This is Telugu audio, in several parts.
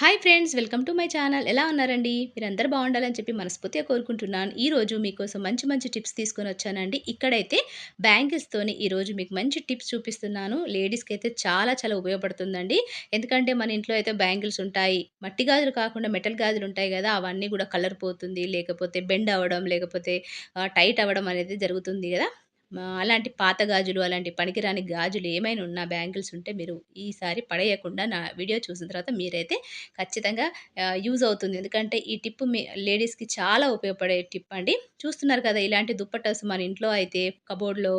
Hi friends welcome to my channel ఎలా ఉన్నారండి? మీరందరూ బాగుండాలని చెప్పి మనస్ఫూర్తిగా కోరుకుంటున్నాను. ఈరోజు మీకోసం మంచి మంచి టిప్స్ తీసుకొని వచ్చానండి. ఇక్కడైతే బ్యాంగిల్స్తోని ఈరోజు మీకు మంచి టిప్స్ చూపిస్తున్నాను. లేడీస్కి అయితే చాలా చాలా ఉపయోగపడుతుందండి. ఎందుకంటే మన ఇంట్లో అయితే బ్యాంగిల్స్ ఉంటాయి. మట్టి గాజులు కాకుండా మెటల్ గాజులు ఉంటాయి కదా అవన్నీ కూడా కలర్ పోతుంది. లేకపోతే బెండ్ అవ్వడం లేకపోతే టైట్ అవ్వడం అనేది జరుగుతుంది కదా. అలాంటి పాత గాజులు అలాంటి పనికిరాని గాజులు ఏమైనా ఉన్న బ్యాంగిల్స్ ఉంటే మీరు ఈసారి పడేయకుండా నా వీడియో చూసిన తర్వాత మీరైతే ఖచ్చితంగా యూజ్ అవుతుంది. ఎందుకంటే ఈ టిప్ మీ లేడీస్కి చాలా ఉపయోగపడే టిప్ అండి. చూస్తున్నారు కదా ఇలాంటి దుప్పటాస్ మన ఇంట్లో అయితే కబోర్డ్లో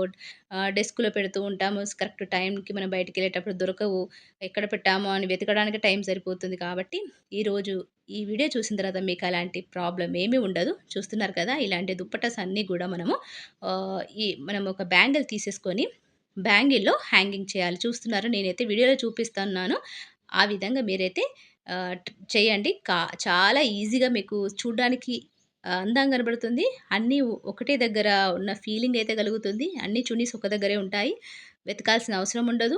డెస్క్లో పెడుతూ ఉంటాము. కరెక్ట్ టైంకి మనం బయటికి వెళ్ళేటప్పుడు దొరకవు. ఎక్కడ పెట్టామో అని వెతకడానికి టైం సరిపోతుంది కాబట్టి ఈరోజు ఈ వీడియో చూసిన తర్వాత మీకు అలాంటి ప్రాబ్లం ఏమీ ఉండదు. చూస్తున్నారు కదా ఇలాంటి దుప్పటాస్ అన్నీ కూడా మనము ఈ మనం ఒక బ్యాంగిల్ తీసేసుకొని బ్యాంగిల్లో హ్యాంగింగ్ చేయాలి. చూస్తున్నారు నేనైతే వీడియోలో చూపిస్తున్నాను. ఆ విధంగా మీరైతే చేయండి. కా చాలా ఈజీగా మీకు చూడడానికి అందంగా కనబడుతుంది. అన్నీ ఒకటే దగ్గర ఉన్న ఫీలింగ్ అయితే కలుగుతుంది. అన్ని చున్నీస్ ఒక దగ్గరే ఉంటాయి. వెతకాల్సిన అవసరం ఉండదు.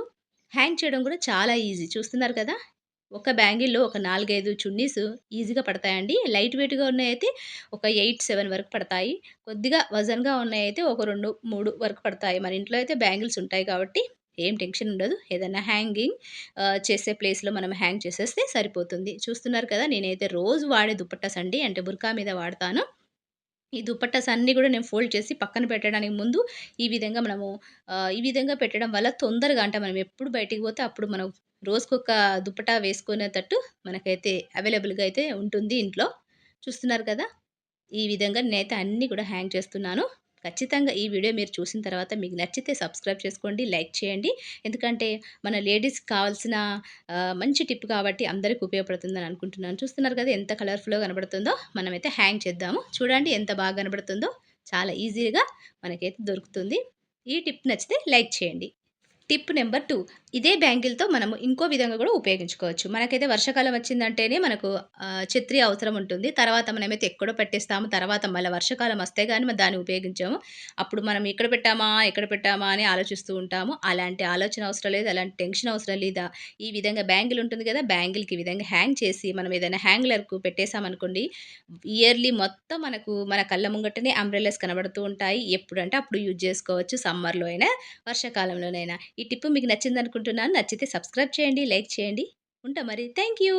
హ్యాంగ్ చేయడం కూడా చాలా ఈజీ. చూస్తున్నారు కదా? ఒక బ్యాంగిల్లో ఒక నాలుగైదు చున్నీస్ ఈజీగా పడతాయండి. లైట్ వెయిట్గా ఉన్నాయైతే ఒక ఎయిట్ సెవెన్ వరకు పడతాయి. కొద్దిగా వజన్గా ఉన్నాయైతే ఒక రెండు మూడు వరకు పడతాయి. మన ఇంట్లో అయితే బ్యాంగిల్స్ ఉంటాయి కాబట్టి ఏం టెన్షన్ ఉండదు. ఏదైనా హ్యాంగింగ్ చేసే ప్లేస్లో మనం హ్యాంగ్ చేసేస్తే సరిపోతుంది. చూస్తున్నారు కదా నేనైతే రోజు వాడే దుప్పట్టస్ అండి. అంటే బుర్కా మీద వాడతాను. ఈ దుప్పట్టస్ అన్నీ కూడా నేను ఫోల్డ్ చేసి పక్కన పెట్టడానికి ముందు ఈ విధంగా మనము ఈ విధంగా పెట్టడం వల్ల తొందరగా అంటే మనం ఎప్పుడు బయటికి పోతే అప్పుడు మనం రోజుకొక దుప్పటా వేసుకునేటట్టు మనకైతే అవైలబుల్గా అయితే ఉంటుంది ఇంట్లో. చూస్తున్నారు కదా ఈ విధంగా నేనైతే అన్నీ కూడా హ్యాంగ్ చేస్తున్నాను. ఖచ్చితంగా ఈ వీడియో మీరు చూసిన తర్వాత మీకు నచ్చితే సబ్స్క్రైబ్ చేసుకోండి లైక్ చేయండి. ఎందుకంటే మన లేడీస్కి కావాల్సిన మంచి టిప్ కాబట్టి అందరికీ ఉపయోగపడుతుందని అనుకుంటున్నాను. చూస్తున్నారు కదా ఎంత కలర్ఫుల్గా కనబడుతుందో? మనమైతే హ్యాంగ్ చేద్దాము. చూడండి ఎంత బాగా కనబడుతుందో. చాలా ఈజీగా మనకైతే దొరుకుతుంది. ఈ టిప్ నచ్చితే లైక్ చేయండి. Tip number two. ఇదే బ్యాంగిల్తో మనము ఇంకో విధంగా కూడా ఉపయోగించుకోవచ్చు. మనకైతే వర్షాకాలం వచ్చిందంటేనే మనకు ఛత్రి అవసరం ఉంటుంది. తర్వాత మనమైతే ఎక్కడో పెట్టేస్తాము తర్వాత మళ్ళీ వర్షాకాలం వస్తే కానీ మనం దాన్ని ఉపయోగించాము. అప్పుడు మనం ఎక్కడ పెట్టామా ఎక్కడ పెట్టామా అని ఆలోచిస్తూ ఉంటాము. అలాంటి ఆలోచన అవసరం లేదు అలాంటి టెన్షన్ అవసరం లేదా. ఈ విధంగా బ్యాంగిల్ ఉంటుంది కదా బ్యాంగిల్కి ఈ విధంగా హ్యాంగ్ చేసి మనం ఏదైనా హ్యాంగ్లర్కు పెట్టేసామనుకోండి ఇయర్లీ మొత్తం మనకు మన కళ్ళ ముంగటనే అంబ్రెల్లాస్ కనబడుతూ ఉంటాయి. ఎప్పుడంటే అప్పుడు యూజ్ చేసుకోవచ్చు. సమ్మర్లో అయినా వర్షాకాలంలోనైనా. ఈ ఈ టిప్ మీకు నచ్చింది అనుకుంటున్నాను నచ్చితే సబ్స్క్రైబ్ చేయండి లైక్ చేయండి. ఉంటా మరి. Thank you